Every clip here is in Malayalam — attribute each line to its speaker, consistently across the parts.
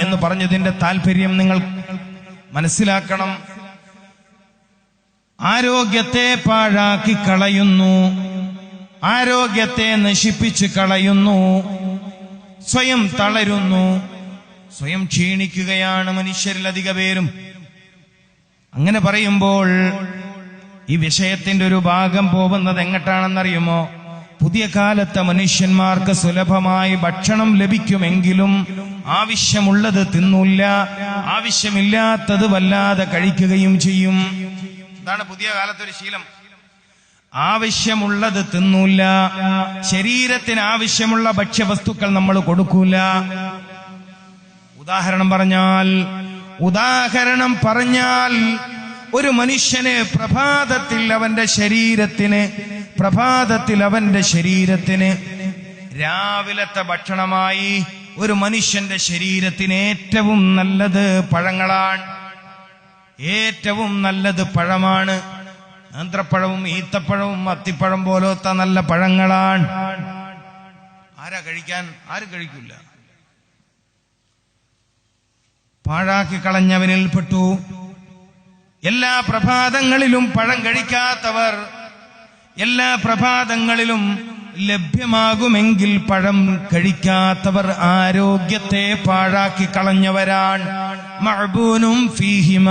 Speaker 1: എന്ന് പറഞ്ഞതിന്റെ താല്പര്യം നിങ്ങൾ മനസ്സിലാക്കണം. ആരോഗ്യത്തെ പാഴാക്കി കളയുന്നു. ആരോഗ്യത്തെ നശിപ്പിച്ച് കളയുന്നു. സ്വയം തളരുന്നു. സ്വയം ക്ഷീണിക്കുകയാണ് മനുഷ്യരിൽ അധിക പേരും. അങ്ങനെ പറയുമ്പോൾ ഈ വിഷയത്തിന്റെ ഒരു ഭാഗം പോകുന്നത് എങ്ങട്ടാണെന്നറിയുമോ? പുതിയ കാലത്തെ മനുഷ്യന്മാർക്ക് സുലഭമായി ഭക്ഷണം ലഭിക്കുമെങ്കിലും ആവശ്യമുള്ളത് തിന്നൂല്ല ആവശ്യമില്ലാത്തത് വല്ലാതെ കഴിക്കുകയും ചെയ്യും. ഇതാണ് പുതിയ കാലത്തൊരു ശീലം. ആവശ്യമുള്ളത് തിന്നൂല്ല ശരീരത്തിന് ആവശ്യമുള്ള ഭക്ഷ്യവസ്തുക്കൾ നമ്മൾ കൊടുക്കൂല. ഉദാഹരണം പറഞ്ഞാൽ ഉദാഹരണം പറഞ്ഞാൽ ഒരു മനുഷ്യന് പ്രഭാതത്തിൽ അവന്റെ ശരീരത്തിന് പ്രഭാതത്തിൽ അവന്റെ ശരീരത്തിന് രാവിലത്തെ ഭക്ഷണമായി ഒരു മനുഷ്യന്റെ ശരീരത്തിന് ഏറ്റവും നല്ലത് പഴങ്ങളാണ്. ഏറ്റവും നല്ലത് പഴമാണ്. നേന്ത്രപ്പഴവും ഈത്തപ്പഴവും അത്തിപ്പഴം പോലത്തെ നല്ല പഴങ്ങളാണ്. ആരാ കഴിക്കാൻ? ആരും കഴിക്കില്ല പാഴാക്കി കളഞ്ഞവനിൽപ്പെട്ടു. എല്ലാ പ്രഭാതങ്ങളിലും പഴം കഴിക്കാത്തവർ എല്ലാ പ്രഭാതങ്ങളിലും ലഭ്യമാകുമെങ്കിൽ പഴം കഴിക്കാത്തവർ ആരോഗ്യത്തെ പാഴാക്കി കളഞ്ഞവരാണ്. മഴബൂനും ഫീഹിമ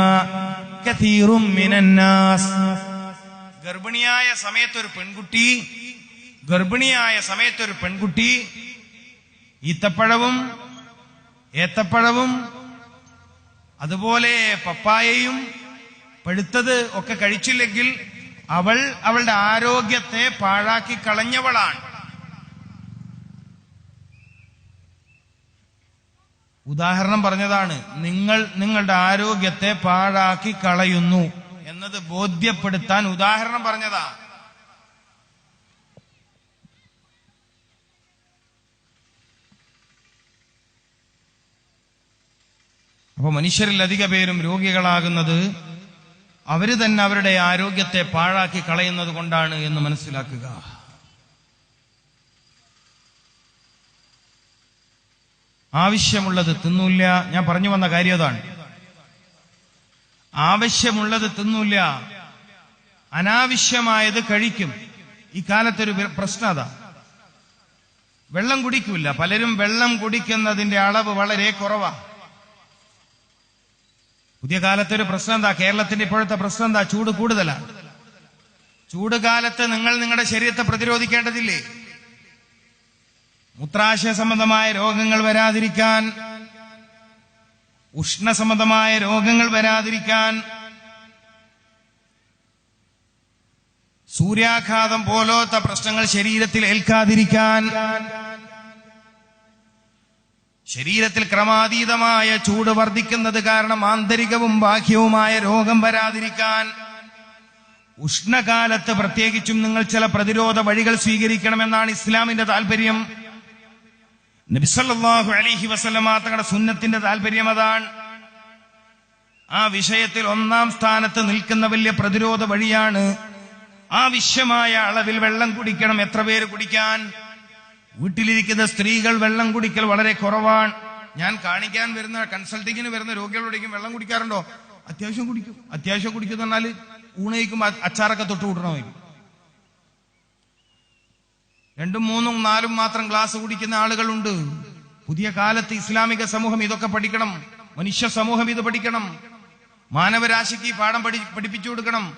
Speaker 1: കതീറും മിനന്നാസ്. ഗർഭിണിയായ സമയത്തൊരു പെൺകുട്ടി ഗർഭിണിയായ സമയത്തൊരു പെൺകുട്ടി ഈത്തപ്പഴവും ഏത്തപ്പഴവും അതുപോലെ പപ്പായയും പഴുത്തത് ഒക്കെ കഴിച്ചില്ലെങ്കിൽ അവൾ അവളുടെ ആരോഗ്യത്തെ പാഴാക്കി കളഞ്ഞവളാണ്. ഉദാഹരണം പറഞ്ഞതാണ് നിങ്ങൾ നിങ്ങളുടെ ആരോഗ്യത്തെ പാഴാക്കി കളയുന്നു എന്നത് ബോധ്യപ്പെടുത്താൻ ഉദാഹരണം പറഞ്ഞതാ. അപ്പൊ മനുഷ്യരിൽ അധിക പേരും രോഗികളാകുന്നത് അവർ തന്നെ അവരുടെ ആരോഗ്യത്തെ പാഴാക്കി കളയുന്നത് കൊണ്ടാണ് എന്ന് മനസ്സിലാക്കുക. ആവശ്യമുള്ളത് തിന്നൂല്ല. ഞാൻ പറഞ്ഞു വന്ന കാര്യം അതാണ്. ആവശ്യമുള്ളത് തിന്നൂല്ല. അനാവശ്യമായത് കഴിക്കും. ഈ കാലത്തൊരു വി- പ്രശ്നം അതാ. വെള്ളം കുടിക്കൂല പലരും വെള്ളം കുടിക്കുന്നതിന്റെ അളവ് വളരെ കുറവാ. പുതിയ കാലത്തെ ഒരു പ്രശ്നം എന്താ? കേരളത്തിന്റെ ഇപ്പോഴത്തെ പ്രശ്നം എന്താ? ചൂട് കൂടുതലാണ് ചൂട് കാലത്ത് നിങ്ങൾ നിങ്ങളുടെ ശരീരത്തെ പ്രതിരോധിക്കേണ്ടതില്ലേ? മൂത്രാശയ സംബന്ധമായ രോഗങ്ങൾ വരാതിരിക്കാൻ ഉഷ്ണ സംബന്ധമായ രോഗങ്ങൾ വരാതിരിക്കാൻ സൂര്യാഘാതം പോലത്തെ പ്രശ്നങ്ങൾ ശരീരത്തിൽ ഏൽക്കാതിരിക്കാൻ ശരീരത്തിൽ ക്രമാതീതമായ ചൂട് വർദ്ധിക്കുന്നത് കാരണം ആന്തരികവും ബാഹ്യവുമായ രോഗം വരാതിരിക്കാൻ ഉഷ്ണകാലത്ത് പ്രത്യേകിച്ചും നിങ്ങൾ ചില പ്രതിരോധ വഴികൾ സ്വീകരിക്കണമെന്നാണ് ഇസ്ലാമിന്റെ താല്പര്യം നബിസല്ലാഹു അലിഹി വസല്ലമ തങ്ങളുടെ സുന്നത്തിന്റെ താല്പര്യം അതാണ്. ആ വിഷയത്തിൽ ഒന്നാം സ്ഥാനത്ത് നിൽക്കുന്ന വലിയ പ്രതിരോധ വഴിയാണ് ആവശ്യമായ അളവിൽ വെള്ളം കുടിക്കണം എത്ര പേര് കുടിക്കാൻ? വീട്ടിലിരിക്കുന്ന സ്ത്രീകൾ വെള്ളം കുടിക്കൽ വളരെ കുറവാണ്. ഞാൻ കാണിക്കാൻ വരുന്ന കൺസൾട്ടിങ്ങിന് വരുന്ന രോഗികളോടേക്കും വെള്ളം കുടിക്കാറുണ്ടോ? അത്യാവശ്യം കുടിക്കും. അത്യാവശ്യം കുടിക്കും എന്ന് പറഞ്ഞാൽ ഊണയിക്കും അച്ചാറൊക്കെ തൊട്ട് കൂട്ടണമായിരിക്കും. രണ്ടും മൂന്നും നാലും മാത്രം ഗ്ലാസ് കുടിക്കുന്ന ആളുകളുണ്ട്. പുതിയ കാലത്ത് ഇസ്ലാമിക സമൂഹം ഇതൊക്കെ പഠിക്കണം. മനുഷ്യ സമൂഹം ഇത് പഠിക്കണം. മാനവരാശിക്ക് ഈ പാഠം പഠി പഠിപ്പിച്ചു കൊടുക്കണം.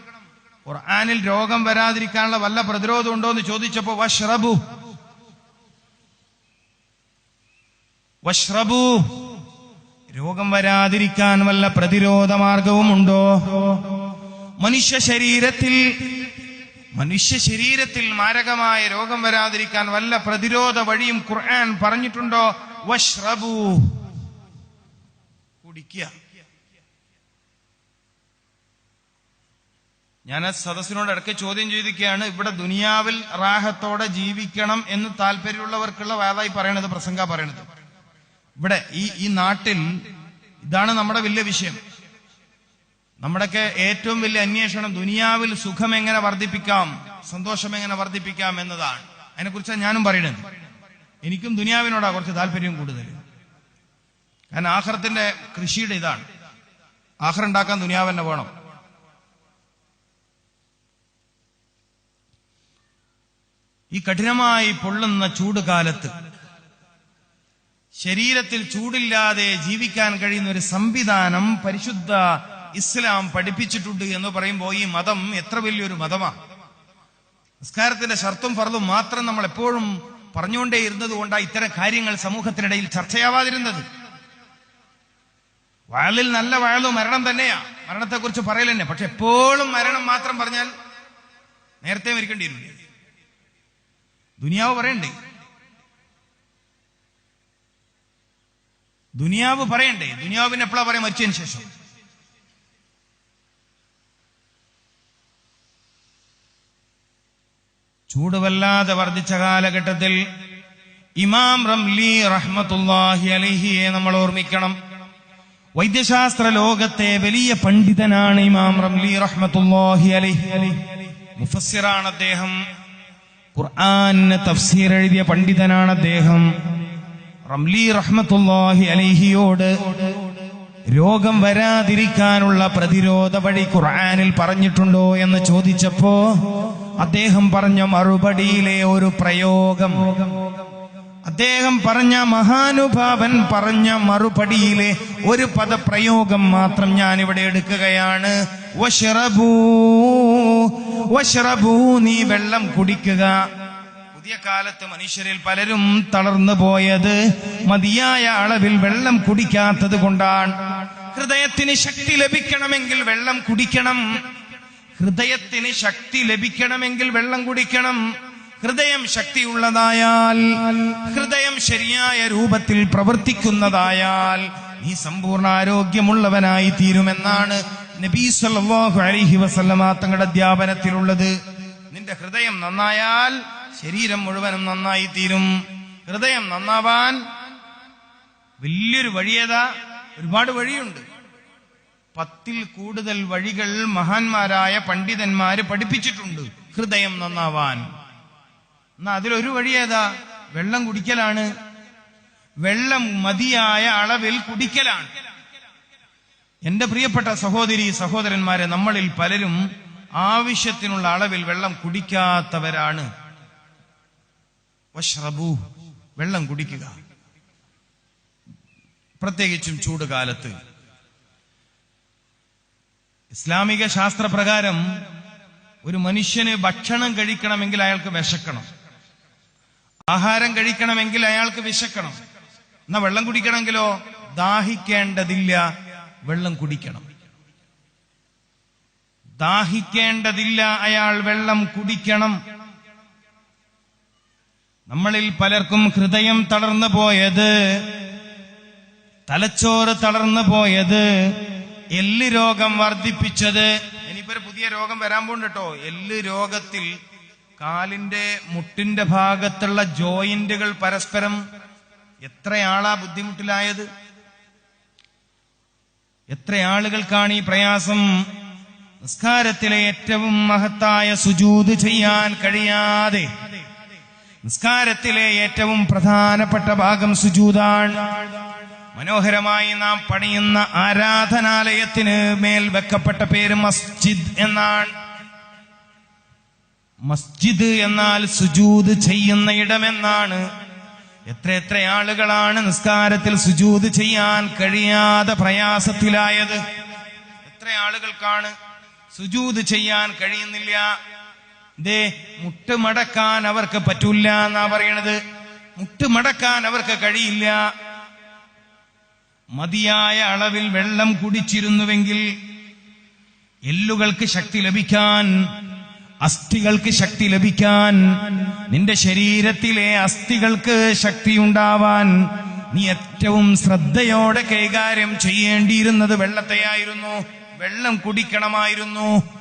Speaker 1: ഖുർആാനിൽ രോഗം വരാതിരിക്കാനുള്ള വല്ല പ്രതിരോധം ഉണ്ടോ എന്ന് ചോദിച്ചപ്പോ വഷ്റബു. വഷ്റബു. രോഗം വരാതിരിക്കാൻ വല്ല പ്രതിരോധ മാർഗവുമുണ്ടോ മനുഷ്യ ശരീരത്തിൽ മനുഷ്യ ശരീരത്തിൽ മാരകമായ രോഗം വരാതിരിക്കാൻ വല്ല പ്രതിരോധ വഴിയും ഖുർആൻ പറഞ്ഞിട്ടുണ്ടോ? വഷ്റബു. കുടിക്കുക. ഞാൻ ആ സദസ്സിനോട് ഇടയ്ക്ക് ചോദ്യം ചെയ്തിരിക്കുകയാണ്. ഇവിടെ ദുനിയാവിൽ റാഹത്തോടെ ജീവിക്കണം എന്ന് താല്പര്യമുള്ളവർക്കുള്ള വാതായി പറയണത് പ്രസംഗ പറയണത്. ഇവിടെ ഈ ഈ നാട്ടിൽ ഇതാണ് നമ്മുടെ വലിയ വിഷയം. നമ്മുടെയൊക്കെ ഏറ്റവും വലിയ അന്വേഷണം ദുനിയാവിൽ സുഖം എങ്ങനെ വർദ്ധിപ്പിക്കാം സന്തോഷം എങ്ങനെ വർദ്ധിപ്പിക്കാം എന്നതാണ്. അതിനെക്കുറിച്ചാണ് ഞാനും പറയണത് എനിക്കും ദുനിയാവിനോടാ കുറച്ച് താല്പര്യം കൂടുതൽ. കാരണം ആഹ്റത്തിന്റെ കൃഷിയുടെ ഇതാണ്. ആഹ്റുണ്ടാക്കാൻ ദുനിയാവ് തന്നെ വേണം. ഈ കഠിനമായി പൊള്ളുന്ന ചൂട് കാലത്ത് ശരീരത്തിൽ ചൂടില്ലാതെ ജീവിക്കാൻ കഴിയുന്ന ഒരു സംവിധാനം പരിശുദ്ധ ഇസ്ലാം പഠിപ്പിച്ചിട്ടുണ്ട് എന്ന് പറയുമ്പോൾ ഈ മതം എത്ര വലിയൊരു മതമാണ് നിസ്കാരത്തിന്റെ ഷർത്തും ഫർദും മാത്രം നമ്മൾ എപ്പോഴും പറഞ്ഞുകൊണ്ടേ ഇരുന്നത് കൊണ്ടാണ് ഇത്തരം കാര്യങ്ങൾ സമൂഹത്തിനിടയിൽ ചർച്ചയാവാതിരുന്നത്. വയലിൽ നല്ല വയലും മരണം തന്നെയാ. മരണത്തെക്കുറിച്ച് പറയൽ തന്നെ. പക്ഷെ എപ്പോഴും മരണം മാത്രം പറഞ്ഞാൽ നേരത്തെ മരിക്കേണ്ടിയിരുന്നു ദുനിയാവ് പറയണ്ടേ? ദുനിയാവ് പറയണ്ടേ? ദുനിയാവിന് എപ്പോഴാ പറയാം മരിച്ചതിന് ശേഷം. ചൂടുവല്ലാതെ വർദ്ധിച്ച കാലഘട്ടത്തിൽ ഇമാം റംലി റഹ്മത്തുല്ലാഹി അലഹിയെ നമ്മൾ ഓർമ്മിക്കണം. വൈദ്യശാസ്ത്ര ലോകത്തെ വലിയ പണ്ഡിതനാണ് ഇമാം റംലി റഹ്മത്തുല്ലാഹി അലഹി. മുഫസ്സിറാണ് അദ്ദേഹം. ഖുർആാനിന് തഫ്സീർ എഴുതിയ പണ്ഡിതനാണ് അദ്ദേഹം. റംലി റഹ്മത്തുല്ലാഹി അലഹിയോട് രോഗം വരാതിരിക്കാനുള്ള പ്രതിരോധ വഴി ഖുർആാനിൽ പറഞ്ഞിട്ടുണ്ടോ എന്ന് ചോദിച്ചപ്പോ അദ്ദേഹം പറഞ്ഞ മറുപടിയിലെ ഒരു പ്രയോഗം. അദ്ദേഹം പറഞ്ഞ മഹാനുഭാവൻ പറഞ്ഞ മറുപടിയിലെ ഒരു പദപ്രയോഗം മാത്രം ഞാൻ ഇവിടെ എടുക്കുകയാണ് നീ വെള്ളം കുടിക്കുക. പുതിയ കാലത്ത് മനുഷ്യരിൽ പലരും തളർന്നു പോയത് മതിയായ അളവിൽ വെള്ളം കുടിക്കാത്തത് കൊണ്ടാണ്. ഹൃദയത്തിന് ശക്തി ലഭിക്കണമെങ്കിൽ വെള്ളം കുടിക്കണം. ഹൃദയത്തിന് ശക്തി ലഭിക്കണമെങ്കിൽ വെള്ളം കുടിക്കണം. ഹൃദയം ശക്തിയുള്ളതായാൽ ഹൃദയം ശരിയായ രൂപത്തിൽ പ്രവർത്തിക്കുന്നതായാൽ നീ സമ്പൂർണ ആരോഗ്യമുള്ളവനായി തീരുമെന്നാണ് നബീ സല്ലല്ലാഹു അലൈഹി വസല്ലമ തങ്ങളുടെ അധ്യാപനത്തിലുള്ളത്. നിന്റെ ഹൃദയം നന്നായാൽ ശരീരം മുഴുവനും നന്നായി തീരും ഹൃദയം നന്നാവാൻ വലിയൊരു വഴിയേതാ? ഒരുപാട് വഴിയുണ്ട്. പത്തിൽ കൂടുതൽ വഴികൾ മഹാന്മാരായ പണ്ഡിതന്മാര് പഠിപ്പിച്ചിട്ടുണ്ട് ഹൃദയം നന്നാവാൻ. എന്നാ അതിലൊരു വഴിയേതാ? വെള്ളം കുടിക്കലാണ്. വെള്ളം മതിയായ അളവിൽ കുടിക്കലാണ്. എന്റെ പ്രിയപ്പെട്ട സഹോദരി സഹോദരന്മാരെ നമ്മളിൽ പലരും ആവശ്യത്തിനുള്ള അളവിൽ വെള്ളം കുടിക്കാത്തവരാണ്. വഷ്റബൂ വെള്ളം കുടിക്കുക. പ്രത്യേകിച്ചും ചൂട് കാലത്ത് ഇസ്ലാമിക ശാസ്ത്രപ്രകാരം ഒരു മനുഷ്യന് ഭക്ഷണം കഴിക്കണമെങ്കിൽ അയാൾക്ക് വിശക്കണം. ആഹാരം കഴിക്കണമെങ്കിൽ അയാൾക്ക് വിശക്കണം. എന്നാ വെള്ളം കുടിക്കണമെങ്കിലോ? ദാഹിക്കേണ്ടതില്ല. വെള്ളം കുടിക്കണം. ദാഹിക്കേണ്ടതില്ല അയാൾ വെള്ളം കുടിക്കണം. നമ്മളിൽ പലർക്കും ഹൃദയം തളർന്നു പോയത് തലച്ചോറ് തളർന്നു പോയത് എല്ല് രോഗം വർദ്ധിപ്പിച്ചത്. ഇനിയിപ്പോ പുതിയ രോഗം വരാൻ കേട്ടോ എല്ല് രോഗത്തിൽ കാലിന്റെ മുട്ടിന്റെ ഭാഗത്തുള്ള ജോയിന്റുകൾ പരസ്പരം എത്രയാളാ ബുദ്ധിമുട്ടിലായത്? എത്ര ആളുകൾക്കാണ് ഈ പ്രയാസം? നിസ്കാരത്തിലെ ഏറ്റവും മഹത്തായ സുജൂത് ചെയ്യാൻ കഴിയാതെ നിസ്കാരത്തിലെ ഏറ്റവും പ്രധാനപ്പെട്ട ഭാഗം സുജൂതാണ്. മനോഹരമായി നാം പണിയുന്ന ആരാധനാലയത്തിന് മേൽ വെക്കപ്പെട്ട പേര് മസ്ജിദ് എന്നാണ്. മസ്ജിദ് എന്നാൽ സുജൂത് ചെയ്യുന്ന ഇടമെന്നാണ്. എത്ര എത്ര ആളുകളാണ് നിസ്കാരത്തിൽ സുജൂത് ചെയ്യാൻ കഴിയാതെ പ്രയാസത്തിലായത്. എത്ര ആളുകൾക്കാണ് സുജൂത് ചെയ്യാൻ കഴിയുന്നില്ല. ദേ മുട്ടുമടക്കാൻ അവർക്ക് പറ്റൂല എന്നാ പറയണത്. മുട്ടുമടക്കാൻ അവർക്ക് കഴിയില്ല. മതിയായ അളവിൽ വെള്ളം കുടിച്ചിരുന്നുവെങ്കിൽ എല്ലുകൾക്ക് ശക്തി ലഭിക്കാൻ അസ്ഥികൾക്ക് ശക്തി ലഭിക്കാൻ നിന്റെ ശരീരത്തിലെ അസ്ഥികൾക്ക് ശക്തി ഉണ്ടാവാൻ നീ ഏറ്റവും ശ്രദ്ധയോടെ കൈകാര്യം ചെയ്യേണ്ടിയിരുന്നത് വെള്ളത്തെയായിരുന്നു. വെള്ളം കുടിക്കണമായിരുന്നു.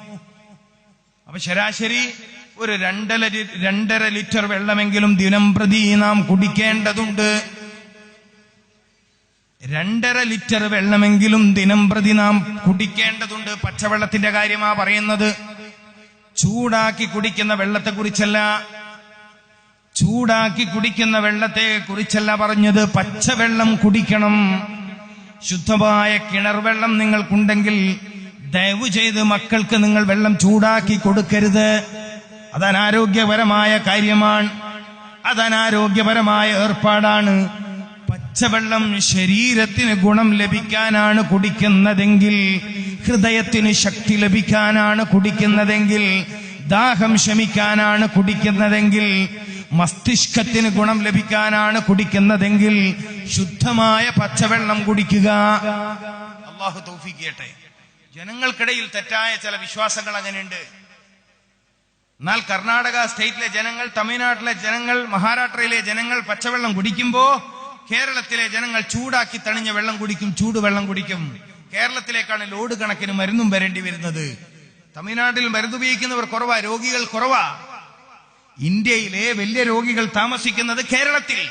Speaker 1: അപ്പൊ ശരാശരി ഒരു രണ്ടര രണ്ടര ലിറ്റർ വെള്ളമെങ്കിലും ദിനം പ്രതി നാം കുടിക്കേണ്ടതുണ്ട്. രണ്ടര ലിറ്റർ വെള്ളമെങ്കിലും ദിനം പ്രതി നാം കുടിക്കേണ്ടതുണ്ട്. പച്ചവെള്ളത്തിന്റെ കാര്യമാ പറയുന്നത്. ചൂടാക്കി കുടിക്കുന്ന വെള്ളത്തെക്കുറിച്ചല്ല. ചൂടാക്കി കുടിക്കുന്ന വെള്ളത്തെ കുറിച്ചല്ല പറഞ്ഞത്. പച്ചവെള്ളം കുടിക്കണം. ശുദ്ധമായ കിണർ വെള്ളം നിങ്ങൾക്കുണ്ടെങ്കിൽ ദയവ് ചെയ്ത് മക്കൾക്ക് നിങ്ങൾ വെള്ളം ചൂടാക്കി കൊടുക്കരുത്. അതനാരോഗ്യപരമായ കാര്യമാണ്. അതനാരോഗ്യപരമായ ഏർപ്പാടാണ്. പച്ചവെള്ളം ശരീരത്തിന് ഗുണം ലഭിക്കാനാണ് കുടിക്കുന്നതെങ്കിൽ ഹൃദയത്തിന് ശക്തി ലഭിക്കാനാണ് കുടിക്കുന്നതെങ്കിൽ ദാഹം ശമിക്കാനാണ് കുടിക്കുന്നതെങ്കിൽ മസ്തിഷ്കത്തിന് ഗുണം ലഭിക്കാനാണ് കുടിക്കുന്നതെങ്കിൽ ശുദ്ധമായ പച്ചവെള്ളം കുടിക്കുക. അള്ളാഹു തൗഫീഖ് ചെയ്യട്ടെ. ജനങ്ങൾക്കിടയിൽ തെറ്റായ ചില വിശ്വാസങ്ങൾ അങ്ങനെയുണ്ട്. എന്നാൽ കർണാടക സ്റ്റേറ്റിലെ ജനങ്ങൾ തമിഴ്നാട്ടിലെ ജനങ്ങൾ മഹാരാഷ്ട്രയിലെ ജനങ്ങൾ പച്ചവെള്ളം കുടിക്കുമ്പോ കേരളത്തിലെ ജനങ്ങൾ ചൂടാക്കി തണിഞ്ഞ വെള്ളം കുടിക്കും ചൂടുവെള്ളം കുടിക്കും. കേരളത്തിലേക്കാണ് ലോഡ് കണക്കിന് മരുന്നും വരേണ്ടി വരുന്നത്. തമിഴ്നാട്ടിൽ മരുന്ന് ഉപയോഗിക്കുന്നവർ കുറവാ രോഗികൾ കുറവാ. ഇന്ത്യയിലെ വലിയ രോഗികൾ താമസിക്കുന്നത് കേരളത്തിൽ.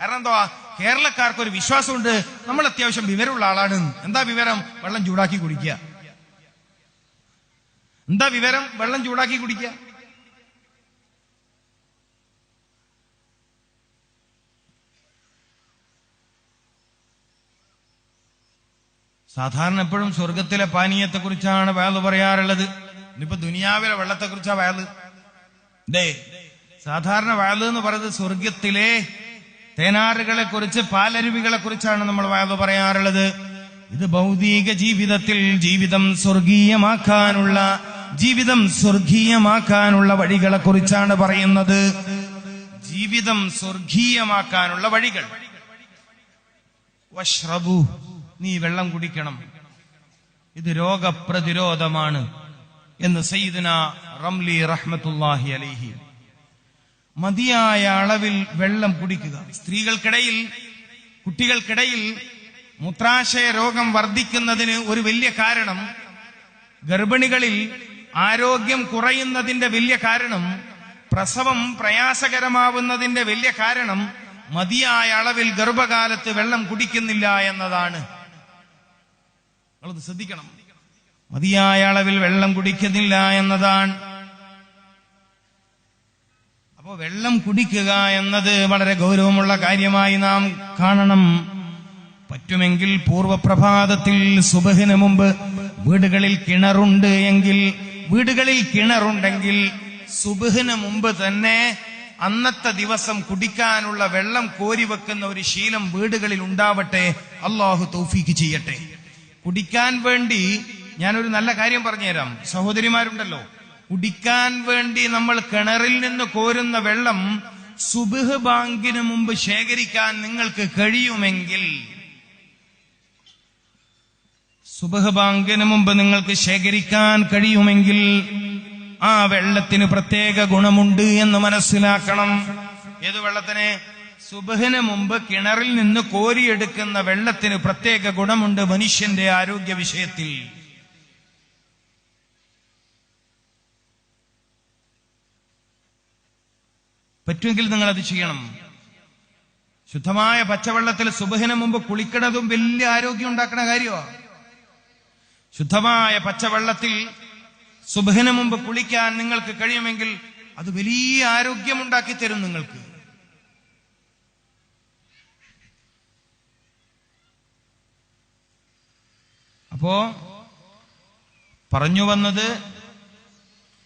Speaker 1: കാരണം എന്താ കേരളക്കാർക്ക് ഒരു വിശ്വാസമുണ്ട്. നമ്മൾ അത്യാവശ്യം വിവരമുള്ള ആളാണ്. എന്താ വിവരം? വെള്ളം ചൂടാക്കി കുടിക്കുക. എന്താ വിവരം? വെള്ളം ചൂടാക്കി കുടിക്കുക. സാധാരണ എപ്പോഴും സ്വർഗത്തിലെ പാനീയത്തെ കുറിച്ചാണ് വയൽ പറയാറുള്ളത്. ഇനിയിപ്പോ ദുനിയാവിലെ വെള്ളത്തെ കുറിച്ചാ വയൽ. ദേ സാധാരണ വയൽ എന്ന് പറയുന്നത് സ്വർഗത്തിലെ തേനാറുകളെ കുറിച്ച് പാലരുവികളെ കുറിച്ചാണ് നമ്മൾ വയൽ പറയാറുള്ളത്. ഇത് ഭൗതിക ജീവിതത്തിൽ ജീവിതം സ്വർഗീയമാക്കാനുള്ള ജീവിതം സ്വർഗീയമാക്കാനുള്ള വഴികളെ കുറിച്ചാണ് പറയുന്നത്. ജീവിതം സ്വർഗീയമാക്കാനുള്ള വഴികൾ. വഷ്റബു നീ വെള്ളം കുടിക്കണം. ഇത് രോഗപ്രതിരോധമാണ് എന്ന് സയ്യിദിന റംലി റഹ്മത്തുല്ലാഹി അലൈഹി മതിയായ അളവിൽ വെള്ളം കുടിക്കുക. സ്ത്രീകൾക്കിടയിൽ കുട്ടികൾക്കിടയിൽ മൂത്രാശയ രോഗം വർദ്ധിക്കുന്നതിന് ഒരു വലിയ കാരണം ഗർഭിണികളിൽ ആരോഗ്യം കുറയുന്നതിന്റെ വലിയ കാരണം പ്രസവം പ്രയാസകരമാവുന്നതിന്റെ വലിയ കാരണം മതിയായ അളവിൽ ഗർഭകാലത്ത് വെള്ളം കുടിക്കുന്നില്ല എന്നതാണ്. ശ്രദ്ധിക്കണം. മതിയായ അളവിൽ വെള്ളം കുടിക്കുന്നില്ല എന്നതാണ്. അപ്പോ വെള്ളം കുടിക്കുക എന്നത് വളരെ ഗൗരവമുള്ള കാര്യമായി നാം കാണണം. പറ്റുമെങ്കിൽ പൂർവപ്രഭാതത്തിൽ സുബഹിന് മുമ്പ് വീടുകളിൽ കിണറുണ്ട് എങ്കിൽ വീടുകളിൽ കിണറുണ്ടെങ്കിൽ സുബഹിന് മുമ്പ് തന്നെ അന്നത്തെ ദിവസം കുടിക്കാനുള്ള വെള്ളം കോരി വെക്കുന്ന ഒരു ശീലം വീടുകളിൽ ഉണ്ടാവട്ടെ. അള്ളാഹു തൗഫീക്ക് ചെയ്യട്ടെ. കുടിക്കാൻ വേണ്ടി ഞാനൊരു നല്ല കാര്യം പറഞ്ഞുതരാം. സഹോദരിമാരുണ്ടല്ലോ. കുടിക്കാൻ വേണ്ടി നമ്മൾ കിണറിൽ നിന്ന് കോരുന്ന വെള്ളം സുബിഹ് ബാങ്കിന് മുമ്പ് ശേഖരിക്കാൻ നിങ്ങൾക്ക് കഴിയുമെങ്കിൽ സുബഹ് ബാങ്കിന് മുമ്പ് നിങ്ങൾക്ക് ശേഖരിക്കാൻ കഴിയുമെങ്കിൽ ആ വെള്ളത്തിന് പ്രത്യേക ഗുണമുണ്ട് എന്ന് മനസ്സിലാക്കണം. ഏത് വെള്ളത്തിന്? സുബഹിന് മുമ്പ് കിണറിൽ നിന്ന് കോരിയെടുക്കുന്ന വെള്ളത്തിന് പ്രത്യേക ഗുണമുണ്ട് മനുഷ്യന്റെ ആരോഗ്യ വിഷയത്തിൽ. പറ്റുമെങ്കിൽ നിങ്ങൾ അത് ചെയ്യണം. ശുദ്ധമായ പച്ചവെള്ളത്തിൽ സുബഹിന് മുമ്പ് കുളിക്കണതും വലിയ ആരോഗ്യം ഉണ്ടാക്കുന്ന കാര്യമാണ് ശുദ്ധമായ പച്ചവെള്ളത്തിൽ സുബഹിന് മുമ്പ് കുളിക്കാൻ നിങ്ങൾക്ക് കഴിയുമെങ്കിൽ അത് വലിയ ആരോഗ്യമുണ്ടാക്കി തരും നിങ്ങൾക്ക്. അപ്പോ പറഞ്ഞു വന്നത്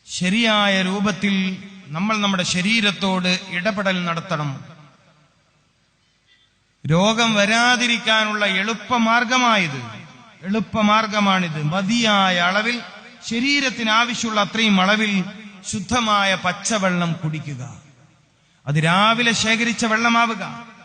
Speaker 1: ശരിയായ രൂപത്തിൽ നമ്മൾ നമ്മുടെ ശരീരത്തോട് ഇടപെടൽ നടത്തണം. രോഗം വരാതിരിക്കാനുള്ള എളുപ്പമാർഗമായത് എളുപ്പമാർഗമാണിത്. മതിയായ അളവിൽ ശരീരത്തിന് ആവശ്യമുള്ള അത്രയും അളവിൽ ശുദ്ധമായ പച്ചവെള്ളം കുടിക്കുക. അത് രാവിലെ ശേഖരിച്ച വെള്ളമാവുക.